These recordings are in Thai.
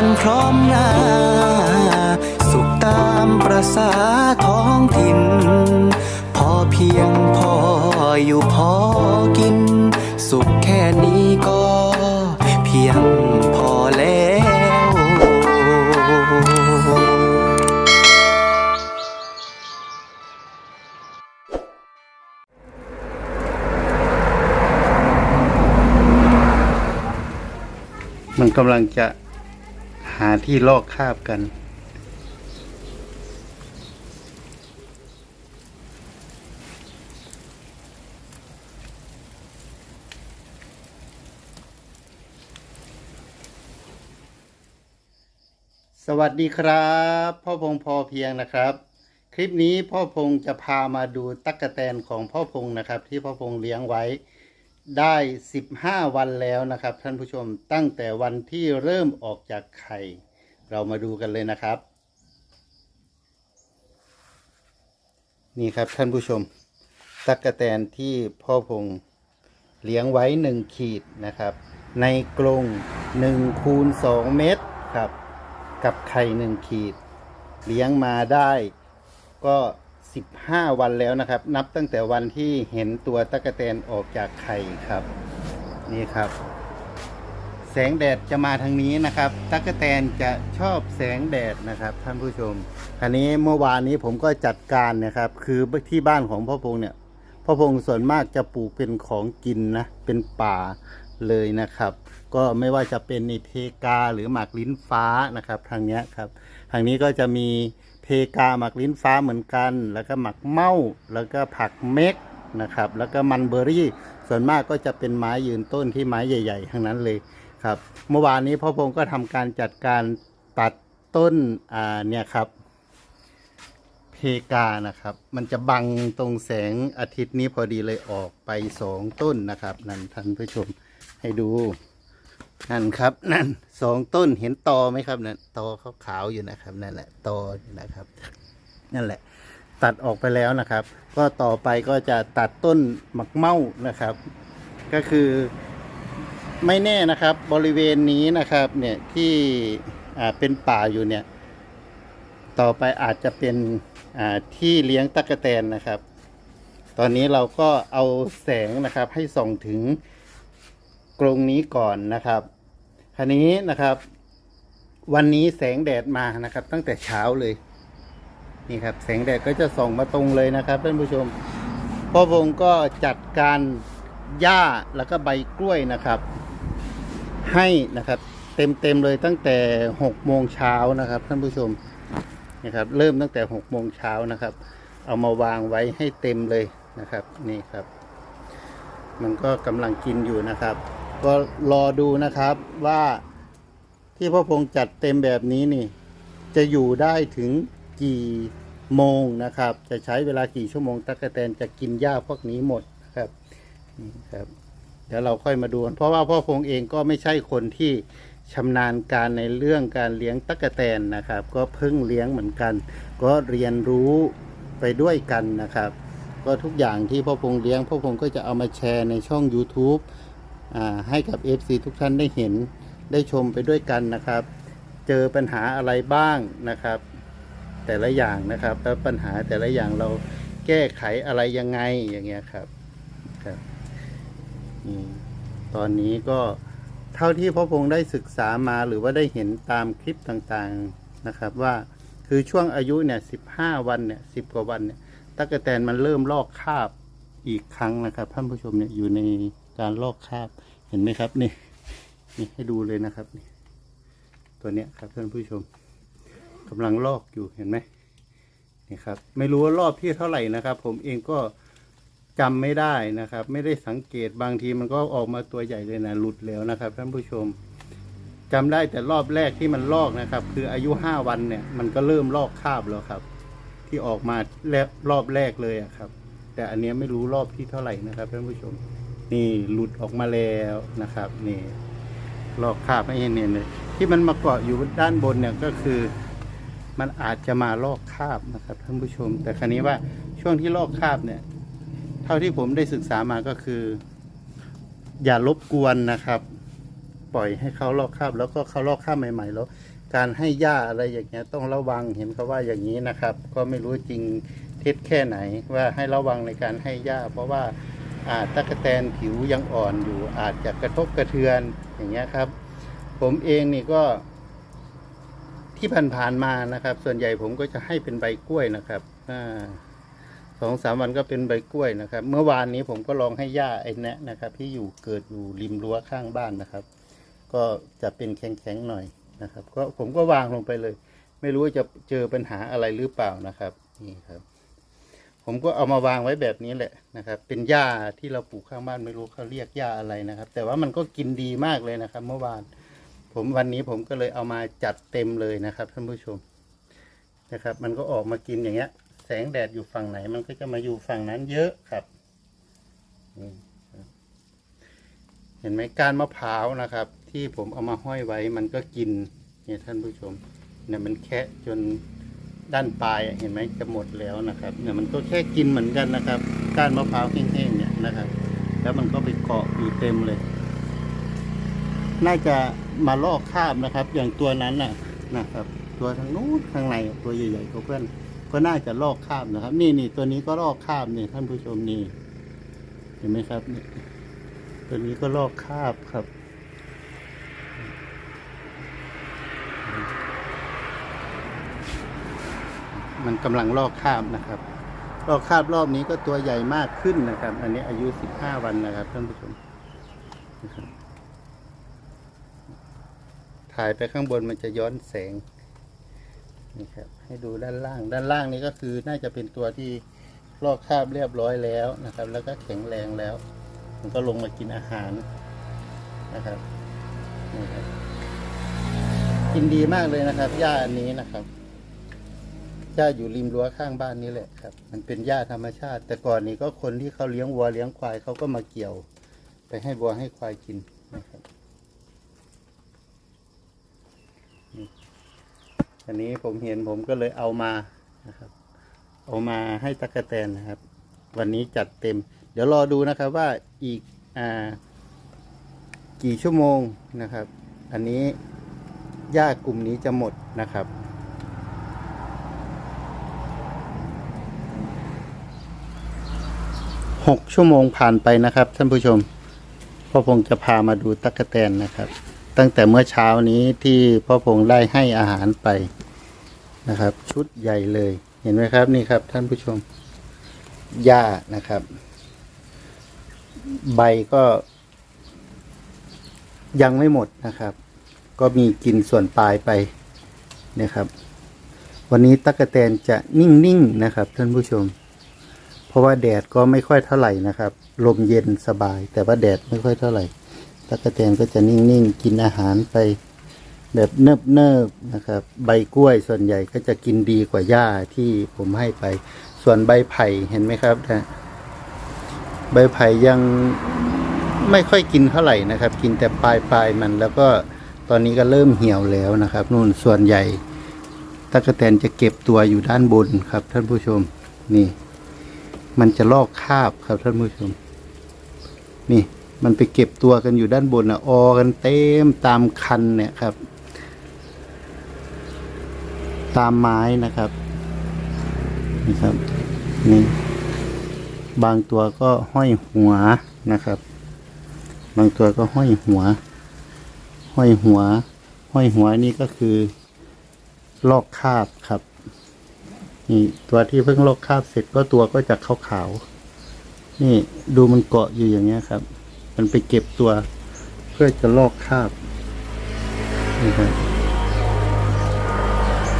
กันพร้อมหน้า สุขตามประษาท้องถิ่น พอเพียงพออยู่พอกิน สุขแค่นี้ก็เพียงพอแล้วมันกำลังจะ หาที่ลอกคาบกัน สวัสดีครับ พ่อพงพอเพียงนะครับ คลิปนี้พ่อพงจะพามาดูตั๊กแตนของพ่อพงนะครับ ที่พ่อพงเลี้ยงไว้ ได้ 15 วันแล้วนะครับ ท่านผู้ชมตั้งแต่วันที่เริ่มออกจากไข่ เรามาดูกันเลยนะครับ นี่ครับท่านผู้ชมตั๊กะแตนที่พ่อพงเลี้ยงไว้ 1 ขีดนะครับ ในกรง1คูณ2เมตรครับ กับไข่ 1 ขีด เลี้ยงมาได้ก็ 15 วันแล้วนะครับ นับตั้งแต่วันที่เห็นตัวตะกแตนออกจากไข่ครับ นี่ครับ แสงแดดจะมาทางนี้นะครับตะกแตนจะชอบแสงแดดนะครับ ท่านผู้ชมอันนี้เมื่อวานนี้ผมก็จัดการนะครับ คือที่บ้านของพ่อพงเนี่ยพ่อพงส่วนมากจะปลูกเป็นของกินนะเป็นป่าเลยนะครับ ก็ไม่ว่าจะเป็นในเพกาหรือหมากลิ้นฟ้านะครับ ทางเนี้ยครับ ทางนี้ก็จะมี กาหมักลิ้นฟ้าเหมือนกัน แล้วก็หมักเมาแล้วก็ผักเม็กนะครับ แล้วก็มันเบอรี่ ส่วนมากก็จะเป็นไม้ยืนต้นที่ไม้ใหญ่ๆทั้งนั้นเลยครับ เมื่อวานนี้พ่อพงศ์ก็ทำการจัดการตัดต้นอ่าเนี่ยครับเพกานะครับ มันจะบังตรงแสงอาทิตย์นี้พอดีเลยออกไปสองต้นนะครับ นั่นท่านผู้ชมให้ดู นั่นครับ นั่นสองต้นเห็นตอไหมครับนั่นตอขาวๆอยู่นะครับ นั่นแหละตอนะครับ นั่นแหละ ตัดออกไปแล้วนะครับ ก็ต่อไปก็จะตัดต้นหมักเม่านะครับ ก็คือไม่แน่นะครับ บริเวณนี้นะครับ เนี่ยที่อ่าเป็นป่าอยู่เนี่ย ต่อไปอาจจะเป็นอ่าที่เลี้ยงตั๊กแตนนะครับ ตอนนี้เราก็เอาแสงนะครับ ให้ส่องถึง กรงนี้ก่อนนะครับคันนี้นะครับ วันนี้แสงแดดมานะครับ ตั้งแต่เช้าเลยนี่ครับแสงแดดก็จะส่องมาตรงเลยนะครับท่านผู้ชมพ่อพงก็จัดการหญ้าแล้วก็ใบกล้วยนะครับ ให้นะครับเต็มเต็มเลยตั้งแต่หกโมงเช้านะครับท่านผู้ชมนะครับ เริ่มตั้งแต่หกโมงเช้านะครับ เอามาวางไว้ให้เต็มเลยนะครับ นี่ครับ มันก็กำลังกินอยู่นะครับ ก็รอดูนะครับว่าที่พ่อพงษ์จัดเต็มแบบนี้นี่ จะอยู่ได้ถึงกี่โมงนะครับ จะใช้เวลากี่ชั่วโมงตั๊กแตนจะกินหญ้าพวกนี้หมดนะครับนี่ครับ เดี๋ยวเราค่อยมาดูเพราะว่าพ่อพงษ์เองก็ไม่ใช่คนที่ชำนาญการในเรื่องการเลี้ยงตั๊กแตนนะครับ ก็เพิ่งเลี้ยงเหมือนกัน ก็เรียนรู้ไปด้วยกันนะครับ ก็ทุกอย่างที่พ่อพงษ์เลี้ยงพ่อพงษ์ก็จะเอามาแชร์ในช่อง YouTube ให้กับ FC ทุกท่านได้เห็นได้ชมไปด้วยกันนะครับ เจอปัญหาอะไรบ้างนะครับ แต่ละอย่างนะครับ แล้วปัญหาแต่ละอย่างเราแก้ไขอะไรยังไงอย่างเงี้ยครับครับตอนนี้ก็เท่าที่พ่อพงษ์ได้ศึกษามาหรือว่าได้เห็นตามคลิปต่างๆนะครับว่าคือช่วงอายุเนี่ยสิบห้าวันเนี่ยสิบกว่าวันเนี่ยตั๊กแตนมันเริ่มลอกคราบอีกครั้งนะครับท่านผู้ชมเนี่ยอยู่ใน การลอกคราบเห็นไหมครับนี่นี่ให้ดูเลยนะครับนี่ตัวเนี้ยครับท่านผู้ชมกำลังลอกอยู่เห็นไหมนี่ครับ ไม่รู้ว่ารอบที่เท่าไหร่นะครับ ผมเองก็จำไม่ได้นะครับ ไม่ได้สังเกตบางทีมันก็ออกมาตัวใหญ่เลยนะหลุดแล้วนะครับ ท่านผู้ชมจำได้แต่รอบแรกที่มันลอกนะครับ คืออายุห้าวันเนี่ย มันก็เริ่มลอกคราบแล้วครับ ที่ออกมาแรกรอบแรกเลยอะครับ แต่อันนี้ไม่รู้รอบที่เท่าไหร่นะครับท่านผู้ชม นี่หลุดออกมาแล้วนะครับนี่ลอกคราบให้เห็นเนี่ยเลยที่มันมาเกาะอยู่ด้านบนเนี่ยก็คือ มันอาจจะมาลอกคราบนะครับท่านผู้ชม แต่ครั้นี้ว่าช่วงที่ลอกคราบเนี่ย เท่าที่ผมได้ศึกษามาก็คือ อย่ารบกวนนะครับ ปล่อยให้เขาลอกคราบ แล้วก็เขาลอกคราบใหม่ ๆ แล้ว การให้หญ้าอะไรอย่างเงี้ยต้องระวังเห็นเขาว่าอย่างนี้นะครับ ก็ไม่รู้จริงเท็จแค่ไหนว่าให้ระวังในการให้หญ้าเพราะว่า อาจตะกแตนผิวยังอ่อนอยู่ อาจจะกระทบกระเทือนอย่างเงี้ยครับ ผมเองนี่ก็ที่ผ่านๆมานะครับ ส่วนใหญ่ผมก็จะให้เป็นใบกล้วยนะครับสองสามวันก็เป็นใบกล้วยนะครับ เมื่อวานนี้ผมก็ลองให้หญ้าไอ้แนะนะครับ ที่อยู่เกิดอยู่ริมรั้วข้างบ้านนะครับ ก็จะเป็นแข็งๆหน่อยนะครับ ก็ผมก็วางลงไปเลย ไม่รู้ว่าจะเจอปัญหาอะไรหรือเปล่านะครับ นี่ครับ ผมก็เอามาวางไว้แบบนี้แหละนะครับ เป็นหญ้าที่เราปลูกข้างบ้านไม่รู้เขาเรียกหญ้าอะไรนะครับ แต่ว่ามันก็กินดีมากเลยนะครับ เมื่อวาน ผมวันนี้ผมก็เลยเอามาจัดเต็มเลยนะครับท่านผู้ชมนะครับ มันก็ออกมากินอย่างเงี้ย แสงแดดอยู่ฝั่งไหน มันก็จะมาอยู่ฝั่งนั้นเยอะครับเห็นไหมก้านมะพร้าวนะครับ ที่ผมเอามาห้อยไว้มันก็กินเนี่ยท่านผู้ชมเนี่ยมันแคะจน ด้านปลายเห็นไหมจะหมดแล้วนะครับเนี่ยมันก็แค่กินเหมือนกันนะครับก้านมะพร้าวแห้งๆเนี่ยนะครับ แล้วมันก็ไปเกาะอยู่เต็มเลย น่าจะมาลอกคาบนะครับ อย่างตัวนั้นน่ะนะครับ ตัวทางนู้นข้างในตัวใหญ่ๆของเพื่อนก็น่าจะลอกคาบนะครับ นี่นี่ตัวนี้ก็ลอกคาบนี่ท่านผู้ชมนี่เห็นไหมครับนี่ตัวนี้ก็ลอกคาบครับ มันกำลังลอกคาบนะครับลอกคาบรอบนี้ก็ตัวใหญ่มากขึ้นนะครับ อันนี้อายุสิบห้าวันนะครับท่านผู้ชมถ่ายไปข้างบนมันจะย้อนแสงนี่ครับให้ดูด้านล่าง ด้านล่างนี้ก็คือน่าจะเป็นตัวที่ลอกคาบเรียบร้อยแล้วนะครับ แล้วก็แข็งแรงแล้ว มันก็ลงมากินอาหารนะครับนี่ครับกินดีมากเลยนะครับหญ้าอันนี้นะครับ หญ้าอยู่ริมรั้วข้างบ้านนี่แหละครับ มันเป็นหญ้าธรรมชาติ แต่ก่อนนี้ก็คนที่เขาเลี้ยงวัวเลี้ยงควายเขาก็มาเกี่ยว ไปให้วัวให้ควายกินนะครับอันนี้ผมเห็นผมก็เลยเอามานะครับ เอามาให้ตั๊กแตนนะครับ วันนี้จัดเต็ม เดี๋ยวรอดูนะครับว่าอีกอ่ากี่ชั่วโมงนะครับ อันนี้หญ้ากลุ่มนี้จะหมดนะครับ หกชั่วโมงผ่านไปนะครับ ท่านผู้ชมพ่อพงษ์จะพามาดูตั๊กแตนนะครับ ตั้งแต่เมื่อเช้านี้ที่พ่อพงษ์ได้ให้อาหารไปนะครับ ชุดใหญ่เลยเห็นไหมครับนี่ครับ ท่านผู้ชมหญ้านะครับ ใบก็ ยังไม่หมดนะครับ ก็มีกินส่วนปลายไปนะครับ วันนี้ตั๊กแตนจะนิ่งๆนะครับ ท่านผู้ชม เพราะว่าแดดก็ไม่ค่อยเท่าไหร่นะครับ ลมเย็นสบาย แต่ว่าแดดไม่ค่อยเท่าไหร่ตั๊กแตนก็จะนิ่งๆ กินอาหารไปแบบเนิบๆนะครับ ใบกล้วยส่วนใหญ่ก็จะกินดีกว่าหญ้าที่ผมให้ไป ส่วนใบไผ่เห็นไหมครับนะใบไผ่ยังไม่ค่อยกินเท่าไหร่นะครับ กินแต่ปลายปลายๆมัน แล้วก็ตอนนี้ก็เริ่มเหี่ยวแล้วนะครับนู่นส่วนใหญ่ตั๊กแตนจะเก็บตัวอยู่ด้านบนครับ ท่านผู้ชมนี่ มันจะลอกคาบครับท่านผู้ชม นี่มันไปเก็บตัวกันอยู่ด้านบนนะออกันเต็มตามคันเนี่ยครับ ตามไม้นะครับนี่ครับนี่บางตัวก็ห้อยหัวนะครับ บางตัวก็ห้อยหัว ห้อยหัว ห้อยหัวนี่ก็คือ ลอกคาบครับ นี่ตัวที่เพิ่งลอกคราบเสร็จก็ตัวก็จะขาวๆนี่ดูมันเกาะอยู่อย่างเงี้ยครับ มันไปเก็บตัว เพื่อจะลอกคราบนี่ครับ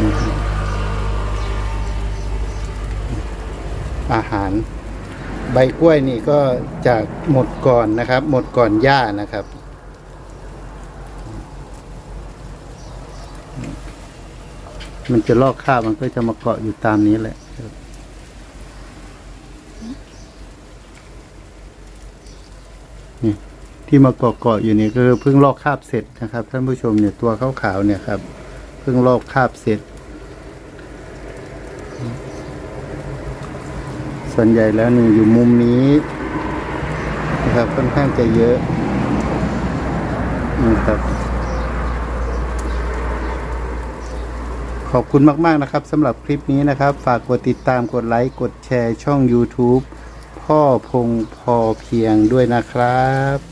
นี่ครับอาหาร ใบกล้วยนี่ก็จากหมดก่อนนะครับ หมดก่อนหญ้านะครับ มันจะลอกคราบมันก็จะมาเกาะอยู่ตามนี้แหละครับนี่ที่มาเกาะเกาะอยู่นี่ก็คือเพิ่งลอกคราบเสร็จนะครับ ท่านผู้ชมเนี่ยตัวขาวๆเนี่ยครับ เพิ่งลอกคราบเสร็จ ส่วนใหญ่แล้วนี่อยู่มุมนี้นะครับค่อนข้างจะเยอะนี่ครับ ขอบคุณมาก ๆ นะครับสำหรับคลิปนี้นะครับ ฝากกดติดตามกดไลค์ กดแชร์ช่อง YouTube พ่อพงพอเพียงด้วยนะครับ